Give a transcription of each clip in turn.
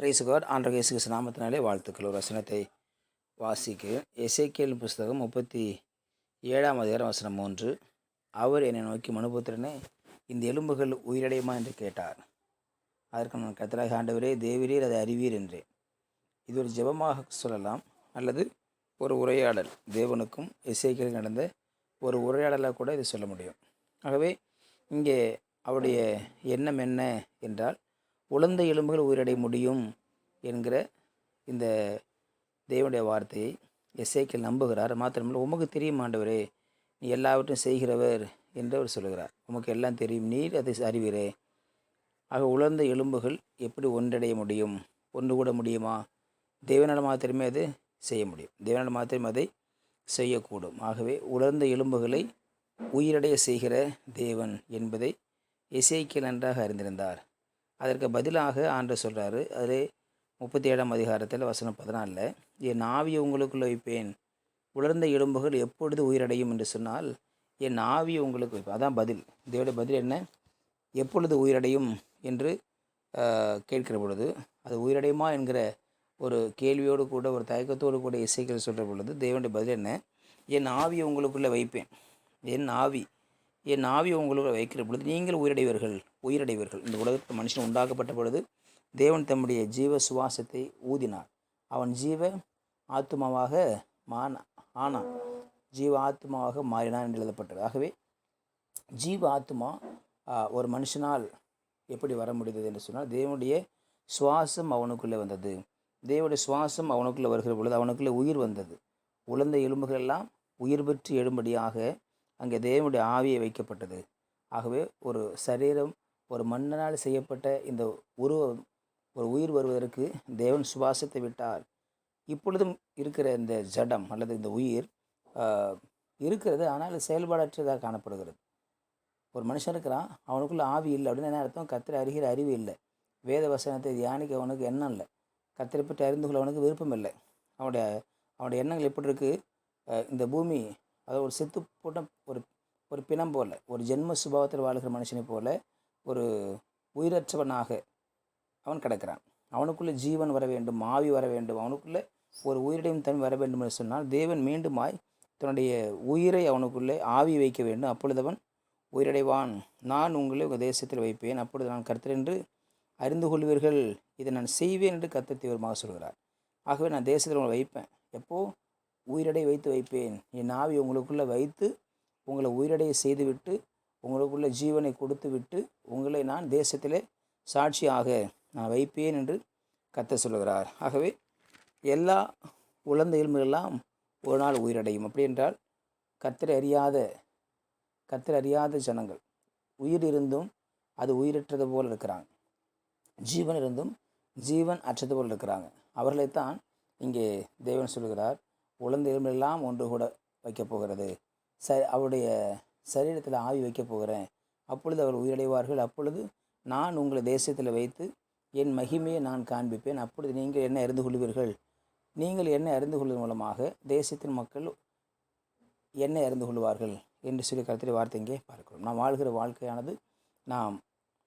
Price God ஆண்டவர் இயேசு கிறிஸ்து நாமத்தினாலே வாழ்த்துக்கள். ஒரு வசனத்தை வாசிக்க எசைக்கேல் புஸ்தகம் முப்பத்தி ஏழாம் அதிகாரம் வசனம் மூன்று. அவர் என்னை நோக்கி மனுபுத்திரனே இந்த எலும்புகள் உயிரடையுமா? என்று கேட்டார். அதற்கு நான் கத்தராக ஆண்டவரே தேவரீர் அதை அறிவீர் என்றேன். இது ஒரு ஜெபமாக சொல்லலாம். அல்லது ஒரு உரையாடல். தேவனுக்கும் இசைக்கில் நடந்த ஒரு உரையாடலாக கூட இது சொல்ல முடியும். ஆகவே இங்கே அவருடைய எண்ணம் என்ன என்றால் உழந்த எலும்புகள் உயிரடைய முடியும் என்கிற இந்த தேவனுடைய வார்த்தையை எஸ்ஐக்கில் நம்புகிறார். மாத்திரமல்ல உமக்கு தெரியும் ஆண்டவரே நீ எல்லாவற்றையும் செய்கிறவர் என்று அவர் சொல்கிறார் உமக்கு எல்லாம் தெரியும் நீர் அதை அறிவீரே. ஆக உலர்ந்த எலும்புகள் எப்படி ஒன்றடைய முடியும்? ஒன்று கூட முடியுமா? தேவனால் மாத்திரமே அது செய்ய முடியும். தேவனால் மாத்திரமே அதை செய்யக்கூடும். ஆகவே உலர்ந்த எலும்புகளை உயிரடைய செய்கிற தேவன் என்பதை இசைக்கில் நன்றாக அறிந்திருந்தார். அதற்கு பதிலாக ஆண்டு சொல்கிறாரு அதே முப்பத்தி ஏழாம் அதிகாரத்தில் வசனம் பதினாலில் என் ஆவியை உங்களுக்குள் வைப்பேன். உலர்ந்த எலும்புகள் எப்பொழுது உயிரடையும்? என்று சொன்னால் என் ஆவி உங்களுக்கு வைப்பேன். அதான் பதில். இதோட பதில் என்ன? எப்பொழுது உயிரடையும்? என்று கேட்கிற பொழுது அது உயிரடையுமா? என்கிற ஒரு கேள்வியோடு கூட ஒரு தயக்கத்தோடு கூட இசைகள் சொல்கிற பொழுது தேவனுடைய பதில் என்ன? என் ஆவி உங்களுக்குள்ளே வைப்பேன். என் ஆவி என் ஆவி உங்களுக்குள்ள வைக்கிற பொழுது நீங்கள் உயிரடைவர்கள் உயிரடைவர்கள். இந்த உலகத்தில் மனுஷன் உண்டாக்கப்பட்ட பொழுது தேவன் தம்முடைய ஜீவ சுவாசத்தை ஊதினார். அவன் ஜீவ ஆத்மாவாக மான ஆனான். ஜீவ ஆத்மாவாக மாறினான் என்று எழுதப்பட்டது. ஆகவே ஜீவ ஆத்மா ஒரு மனுஷனால் எப்படி வர முடிந்தது என்று சொன்னால் தேவனுடைய சுவாசம் அவனுக்குள்ளே வந்தது. தேவனுடைய சுவாசம் அவனுக்குள்ளே வருகிற பொழுது அவனுக்குள்ளே உயிர் வந்தது. உழந்த எலும்புகள் எல்லாம் உயிர் பெற்று எழும்படியாக அங்கே தேவனுடைய ஆவியை வைக்கப்பட்டது. ஆகவே ஒரு சரீரம் ஒரு மண்ணனால் செய்யப்பட்ட இந்த உருவம் ஒரு உயிர் வருவதற்கு தேவன் சுவாசத்தை விட்டார். இப்பொழுதும் இருக்கிற இந்த ஜடம் அல்லது இந்த உயிர் இருக்கிறது ஆனால் அது செயல்பாடற்றதாக காணப்படுகிறது. ஒரு மனுஷன் இருக்கிறான் அவனுக்குள்ளே ஆவி இல்லை அப்படின்னு என்ன அர்த்தம்? கத்திர அறிகிற அறிவு இல்லை. வேத வசனத்தை தியானிக்க அவனுக்கு எண்ணம் இல்லை. கத்திரை பற்றி அறிந்து கொள்ள அவனுக்கு விருப்பம் இல்லை. அவனுடைய அவனுடைய எண்ணங்கள் எப்படி இருக்குது இந்த பூமி அதாவது ஒரு செத்து போட்ட ஒரு ஒரு பிணம் போல் ஒரு ஜென்ம சுபாவத்தில் வாழ்கிற மனுஷனை போல ஒரு உயிரற்றவனாக அவன் கிடக்கிறான். அவனுக்குள்ளே ஜீவன் வர வேண்டும் ஆவி வர வேண்டும். அவனுக்குள்ளே ஒரு உயிரிடையும் தன்மை வர வேண்டும் என்று சொன்னால் தேவன் மீண்டுமாய் தன்னுடைய உயிரை அவனுக்குள்ளே ஆவி வைக்க வேண்டும். அப்பொழுது அவன் உயிரடைவான். நான் உங்களை உங்கள் தேசத்தில் வைப்பேன். அப்பொழுது நான் கர்த்தர் என்று அறிந்து கொள்வீர்கள். இதை நான் செய்வேன் என்று கர்த்தர் தீவிரமாக சொல்கிறார். ஆகவே நான் தேசத்தில் உங்களை வைப்பேன். எப்போது உயிரடை வைத்து வைப்பேன். என் ஆவி உங்களுக்குள்ளே வைத்து உங்களை உயிரடைய செய்துவிட்டு உங்களுக்குள்ள ஜீவனை கொடுத்து விட்டு உங்களை நான் தேசத்திலே சாட்சியாக நான் வைப்பேன் என்று கத்த சொல்கிறார் ஆகவே எல்லா உலர்ந்த எலும்புகளெல்லாம் ஒரு நாள் உயிரடையும். அப்படி என்றால் கர்த்தரை அறியாத கர்த்தர் அறியாத ஜனங்கள் உயிர் இருந்தும் அது உயிரற்றது போல் இருக்கிறாங்க. ஜீவன் இருந்தும் ஜீவன் அற்றது போல் இருக்கிறாங்க. அவர்களைத்தான் இங்கே தேவன் சொல்கிறார் உலர்ந்த எலும்பெல்லாம் ஒன்று கூட வைக்கப் போகிறது. ச அவருடைய சரீரத்தில் ஆவி வைக்கப் போகிறேன். அப்பொழுது அவர் உயிரடைவார்கள். அப்பொழுது நான் உங்களை தேசத்தில் வைத்து என் மகிமையை நான் காண்பிப்பேன். அப்பொழுது நீங்கள் என்ன அறிந்து கொள்வீர்கள். நீங்கள் என்ன அறிந்து கொள்வதன் மூலமாக தேசத்தின் மக்கள் என்ன அறிந்து கொள்வார்கள் என்று சொல்லி கருத்துடைய வார்த்தை இங்கே பார்க்கிறோம். நாம் வாழ்கிற வாழ்க்கையானது நாம்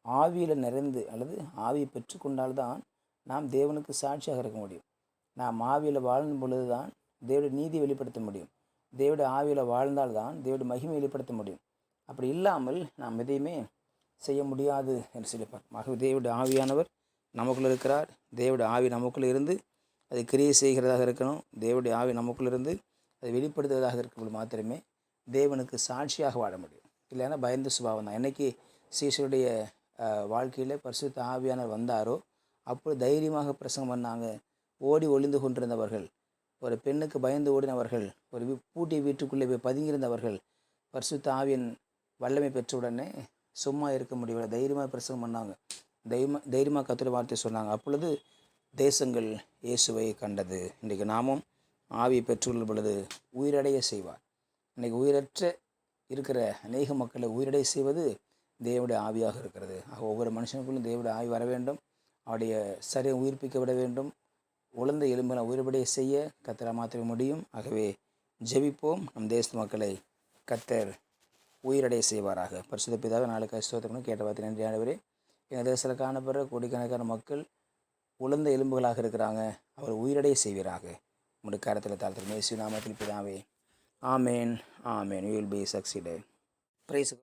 ஆவியில் நிறைந்து அல்லது ஆவியை பெற்றுக்கொண்டால்தான் நாம் தேவனுக்கு சாட்சியாக இருக்க முடியும். நாம் ஆவியில் வாழும் பொழுது தான் தேவடைய நீதி வெளிப்படுத்த முடியும். தேவடைய ஆவியில் வாழ்ந்தால்தான் தேவடைய மகிமை வெளிப்படுத்த முடியும். அப்படி இல்லாமல் நாம் எதையுமே செய்ய முடியாது என்று சொல்லிப்பார் ஆகவே தேவடைய ஆவியானவர் நமக்குள்ள இருக்கிறார். தேவடைய ஆவி நமக்குள்ள இருந்து அது கிரியை செய்கிறதாக இருக்கணும். தேவடைய ஆவி நமக்குள்ள இருந்து அதை வெளிப்படுத்துவதாக இருக்கும்போது மாத்திரமே தேவனுக்கு சாட்சியாக வாழ முடியும். இல்லைன்னா பயந்த சுபாவம் தான். என்னைக்கு சீசருடைய வாழ்க்கையில் பரிசுத்த ஆவியானவர் வந்தாரோ அப்போது தைரியமாக பிரசங்கம் பண்ணாங்க. ஓடி ஒளிந்து கொண்டிருந்தவர்கள் ஒரு பெண்ணுக்கு பயந்து ஓடினவர்கள் ஒரு வீ- பூட்டிய வீட்டுக்குள்ளே போய் பதுங்கியிருந்தவர்கள் பரிசுத்த ஆவியின் வல்லமை பெற்ற உடனே சும்மா இருக்க முடியவில்லை. தைரியமாக பிரசங்கம் பண்ணாங்க. தைரியமாக தைரியமாக கத்துற வார்த்தை சொன்னாங்க. அப்பொழுது தேசங்கள் இயேசுவை கண்டது. இன்றைக்கு நாமும் ஆவியை பெற்றுள்ள பொழுது உயிரடைய செய்வார். இன்றைக்கு உயிரற்ற இருக்கிற அநேக மக்களை உயிரடைய செய்வது தேவனுடைய ஆவியாக இருக்கிறது. ஆக ஒவ்வொரு மனுஷனுக்குள்ளும் தேவனுடைய ஆவி வர வேண்டும். அவருடைய சரியை உயிர்ப்பிக்க விட வேண்டும். உழந்த எலும்பின உயிர்படைய செய்ய கத்தரை மாத்திர முடியும். ஆகவே ஜெபிப்போம். நம் தேச மக்களை கத்தர் உயிரடைய செய்வாராக. பரிசுத்த பிதாவை நாளுக்கு ஸ்தோத்திரமும் கேட்ட பார்த்து நன்றி ஆண்டவரே. எங்கள் தேசத்தில் காணப்படுற கோடிக்கணக்கான மக்கள் உழந்த எலும்புகளாக இருக்கிறாங்க. அவர் உயிரடைய செய்வீராக. உங்களுடைய கரத்தில் தாழ்த்து இயேசு நாமத்தில் பிதாவே. ஆமேன். ஆமேன். You will be succeeded praise